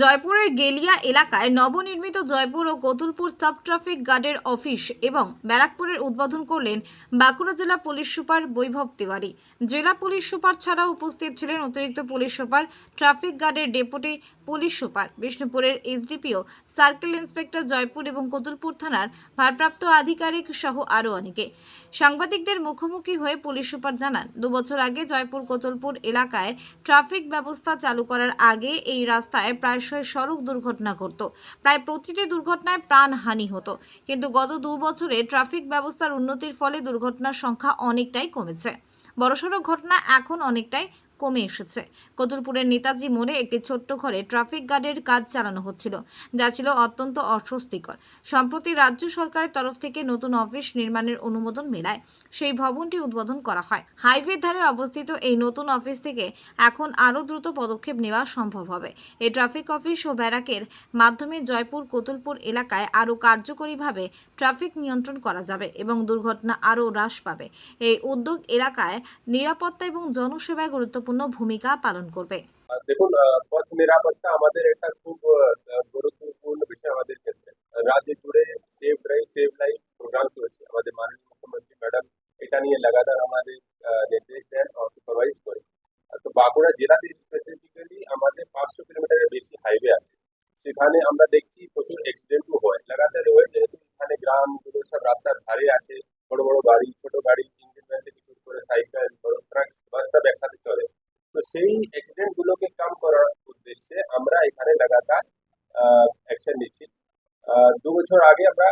জয়পুরের গেলিয়া এলাকায় নবনির্মিত জয়পুর ও কতুলপুর সাব ট্রাফিক গার্ডের অফিস এবং ব্যারাকপুরের উদ্বোধন করলেন বাঁকুড়া জেলা পুলিশ সুপার বৈভব তিওয়ারি। জেলা পুলিশ সুপার ছাড়াও উপস্থিত ছিলেন অতিরিক্ত পুলিশ সুপার, ট্রাফিক গার্ডের ডেপুটি পুলিশ সুপার, বিষ্ণুপুরের এসডিপিও সার্কেল ইন্সপেক্টর জয়পুর এবং কতুলপুর থানার ভারপ্রাপ্ত আধিকারিক সহ আরও অনেকে। সাংবাদিকদের মুখোমুখি হয়ে পুলিশ সুপার জানান দুবছর আগে জয়পুর কোতলপুর এলাকায় ট্রাফিক ব্যবস্থা চালু করার আগে এই রাস্তায় প্রায়শই সড়ক দুর্ঘটনা ঘটত। প্রায় প্রতিটি দুর্ঘটনায় প্রাণহানি হতো। কিন্তু গত দু বছরে ট্রাফিক ব্যবস্থার উন্নতির ফলে দুর্ঘটনার সংখ্যা অনেকটাই কমেছে। বড়সড় ঘটনা এখন অনেকটাই কমে এসেছে। কতুলপুরের নেতাজি মোড়ে একটি ছোট্ট ঘরে ট্রাফিক গার্ডের কাজ চালানো হচ্ছিল, যা ছিল অত্যন্ত অস্বস্তিকর। সম্প্রতি রাজ্য সরকারের তরফ থেকে নতুন অফিস নির্মাণের অনুমোদন মেলায় সেই ভবনটি উদ্বোধন করা হয়। হাইওয়ের ধারে অবস্থিত এই নতুন অফিস থেকে এখন আরও দ্রুত পদক্ষেপ নেওয়া সম্ভব হবে। এই ট্রাফিক অফিস ও ব্যারাকের মাধ্যমে জয়পুর, কোতুলপুর এলাকায় আরও কার্যকরীভাবে ট্রাফিক নিয়ন্ত্রণ করা যাবে এবং দুর্ঘটনা আরও হ্রাস পাবে। এই উদ্যোগ এলাকায় নিরাপত্তা এবং জনসেবায় গুরুত্বপূর্ণ ভূমিকা পালন করবে। দেখুন পথ নিরাপত্তা আমাদের একটা খুব গুরুত্বপূর্ণ বিষয় আমাদের ক্ষেত্রে। রাজ্য জুড়ে ড্রাইভ সেভ লাইফ প্রোগ্রাম চলছে। আমাদের মাননীয় মুখ্যমন্ত্রী ম্যাডাম এটা নিয়ে লাগাতার আমাদের নির্দেশ দেন সুপারভাইজ করে। তো বাঁকুড়া জেলাতে স্পেসিফিক্যালি আমাদের পাঁচশো কিলোমিটারের বেশি হাইওয়ে আছে। সেখানে আমরা দেখছি প্রচুর অ্যাক্সিডেন্টও হয়। লাগাতার হয় যেহেতু এখানে গ্রামগুলো সব রাস্তার ধারে আছে, বড় বড় গাড়ি ছোট গাড়ি ইঞ্জিন ভ্যান থেকে শুরু করে সাইকেল বড় ট্রাক বাস সব একসাথে চলে। সেই অ্যাক্সিডেন্ট গুলোকে কম করার উদ্দেশ্যে আমরা এখানে লাগাতার অ্যাকশন নিচ্ছি। দু বছর আগে আমরা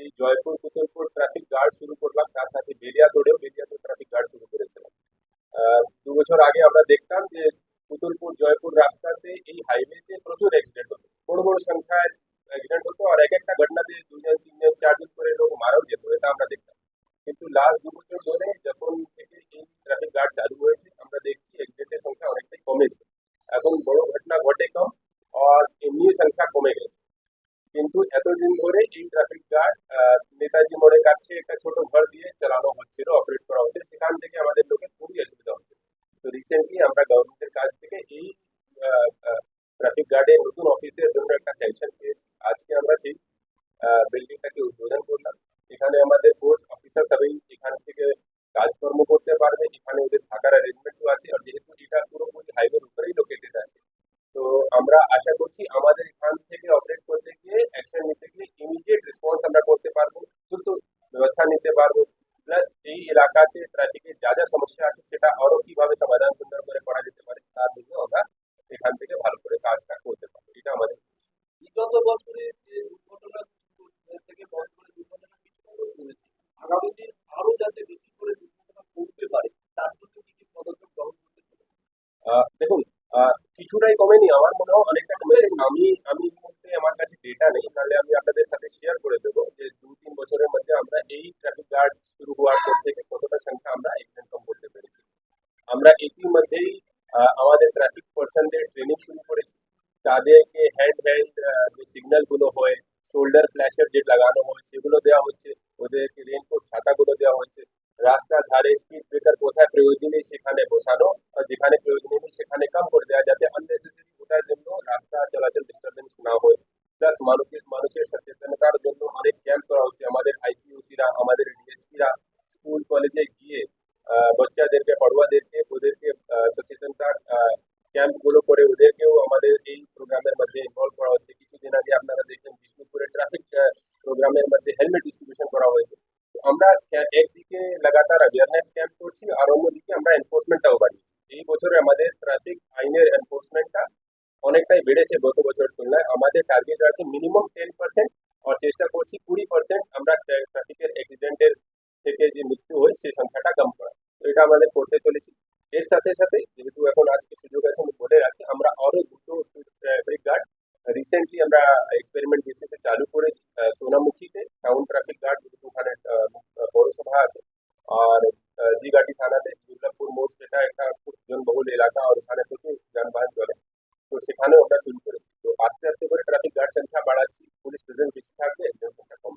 এই জয়পুর কুতুলপুর ট্রাফিক গার্ড শুরু করলাম। তার সাথে বেলিয়া রোডেও বেলিয়া ট্রাফিক গার্ড শুরু করেছিলাম। দু বছর আগে আমরা দেখতাম যে কুতুলপুর জয়পুর রাস্তাতে এই হাইওয়েতে প্রচুর অ্যাক্সিডেন্ট হতো। বড় বড় সংখ্যায় অ্যাক্সিডেন্ট হতো আর এক একটা ঘটনাতে দুজন, তিনজন, চারজন করে লোক মারাও যেত, এটা আমরা দেখতাম। কিন্তু লাস্ট দু বছর ধরে যখন থেকে এই ট্রাফিক গার্ড চালু হয়েছে আমরা দেখছি অ্যাক্সিডেন্টের সংখ্যা অনেকটাই কমেছে এখন বড় ঘটনা ঘটে কম আর এমনি সংখ্যা কমে গেছে কিন্তু এতদিন ধরে এই ট্রাফিক গার্ড নেতাজি মোড়ের কাছে একটা ছোট ঘর দিয়ে চালানো হচ্ছিল অপারেট করা হচ্ছে সেখান থেকে আমাদের লোকের খুবই অসুবিধা হচ্ছে তো রিসেন্টলি আমরা গভর্নমেন্টের কাছ থেকে এই ট্রাফিক গার্ডের নতুন অফিসের জন্য একটা স্যাংশন পেয়েছি আজকে আমরা সেই বিল্ডিংটাকে উদ্বোধন করলাম এখানে আমাদের ফোর্স অফিসার সবাই এখান থেকে কাজকর্ম করতে পারবে এখানে ওদের থাকার অ্যারেঞ্জমেন্টও আছে আর যেহেতু এটা পুরোপুরি হাইওয়ের উপরেই লোকেটেড আছে তো আমরা আশা করছি আমাদের এখান থেকে অপারেট করতে গিয়ে অ্যাকশন নিতে গিয়ে ইমিডিয়েট রেসপন্স আমরা করতে পারব দ্রুত ব্যবস্থা নিতে পারব প্লাস এই এলাকাতে ট্রাফিকের যা যা সমস্যা আছে সেটা আরও কীভাবে সমাধান সুন্দর করে করা যেতে পারে তার জন্য আমরা এখান থেকে ভালো করে কাজটা করতে পারব। এটা আমাদের বিগত বছরে যে দুর্ঘটনা থেকে বড় করে দুর্ঘটনা কিছু করে আগামী দিন আরও যাতে বেশি করে দুর্ঘটনা কমতে পারে তার জন্য কি কি পদক্ষেপ গ্রহণ করতে পারে আহ, দেখুন কিছুটাই কমেনি আমার মনে হয় অনেকটা কমেছে। আমি আমি আমার কাছে ডেটা নেই, নাহলে আমি আপনাদের সাথে শেয়ার করে দেবো যে দু তিন বছরের মধ্যে আমরা এই ট্রাফিক গার্ড শুরু হওয়ার পর থেকে কতটা সংখ্যা আমরা এক্সিডেন্ট কম করতে পেরেছি। আমরা ইতিমধ্যেই আমাদের ট্রাফিক পার্সনদের ট্রেনিং শুরু করেছি। তাদেরকে হ্যান্ড হ্যান্ড যে সিগন্যালগুলো হয় শোল্ডার ফ্ল্যাশের যে লাগানো হয়, সেগুলো দেওয়া হচ্ছে। ওদেরকে রেনকোট ছাতাগুলো দেওয়া হচ্ছে। রাস্তার ধারে স্পিড ব্রেকার কোথায় প্রয়োজনীয় সেখানে বসানো আর যেখানে প্রয়োজনীয় নেই সেখানে কম করে দেওয়া যাতে আননেসেসারি ওটার জন্য রাস্তা চলাচল ডিস্টারবেন্স না হয় প্লাস মানুষের মানুষের সচেতনতার জন্য অনেক ক্যাম্প করা হচ্ছে আমাদের আইসিইউসিরা আমাদের ডিএসপিরা স্কুল কলেজে গিয়ে আহ, বাচ্চাদেরকে পড়ুয়াদেরকে ওদেরকে আহ, সচেতনতার ক্যাম্পগুলো করে ওদেরকেও আমাদের এই প্রোগ্রামের মধ্যে ইনভলভ করা হচ্ছে কিছুদিন আগে আপনারা দেখবেন বিষ্ণুপুরে ট্রাফিক প্রোগ্রামের মধ্যে হেলমেট ডিস্ট্রিবিউশন করা হয়েছে তো আমরা ক্যা- একদিকে লাগাতার অ্যাওয়ারনেস ক্যাম্প করছি। আর অন্যদিকে আমরা এনফোর্সমেন্টটাও বাড়িয়েছি। এই বছরে আমাদের ট্রাফিক আইনের এনফোর্সমেন্টটা অনেকটাই বেড়েছে গত বছরের তুলনায়। আমাদের টার্গেট আছে মিনিমাম টেন পার্সেন্ট আর চেষ্টা করছি কুড়ি পার্সেন্ট আমরা ট্রাফিকের অ্যাক্সিডেন্টের থেকে যে মৃত্যু হয় সেই সংখ্যাটা কম করা। তো এটা আমাদের করতে চলেছি। এর সাথে সাথে যেহেতু এখন আজকে সুযোগ আছে আমি বলে রাখি আমরা আরও দুটো ট্রাফিক গার্ড রিসেন্টলি আমরা এক্সপেরিমেন্ট বেসিসে চালু করেছি আহ, সোনামুখীতে টাউন ট্রাফিক গার্ড যেহেতু ওখানে আহ, পৌরসভা আছে আর জিগাটি থানাতে দুর্গাপুর মোড় যেটা একটা খুব জনবহুল এলাকা আর ওখানে প্রচুর যানবাহন চলে তো সেখানেও আমরা শুরু করেছি তো আস্তে আস্তে করে ট্রাফিক গার্ড সংখ্যা বাড়াচ্ছি পুলিশ প্রেজেন্ট বেশি থাকবে একজন সংখ্যা কম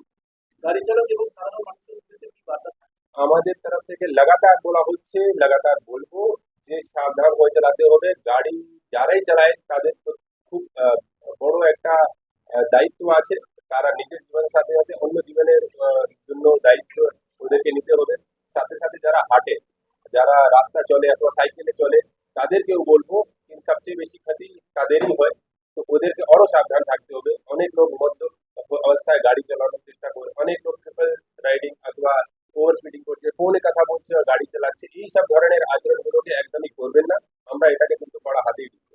গাড়ি চালক এবং সাধারণ মানুষের উদ্দেশ্যে কি বার্তা আমাদের তরফ থেকে লাগাতার বলা হচ্ছে লাগাতার বলব যে সাবধান হয়ে চালাতে হবে গাড়ি যারাই চালায় তাদের খুব আহ, দায়িত্ব আছে তারা নিজের জীবনের সাথে সাথে অন্য জীবনের জন্য দায়িত্ব ওদেরকে নিতে হবে। সাথে সাথে যারা হাঁটে, যারা রাস্তা চলে অথবা সাইকেলে চলে, তাদেরকেও বলব, কিন্তু সবচেয়ে বেশি ক্ষতি তাদেরই হয়। তো ওদেরকে আরও সাবধান থাকতে হবে। অনেক লোক মধ্য অবস্থায় গাড়ি চালানোর চেষ্টা করে। অনেক লোক ট্রিপল রাইডিং অথবা ওভার স্পিডিং করছে, ফোনে কথা বলছে, গাড়ি চালাচ্ছে। এই সব ধরনের আচরণগুলোকে একদমই করবেন না। আমরা এটাকে কিন্তু কড়া হাতেই দিচ্ছি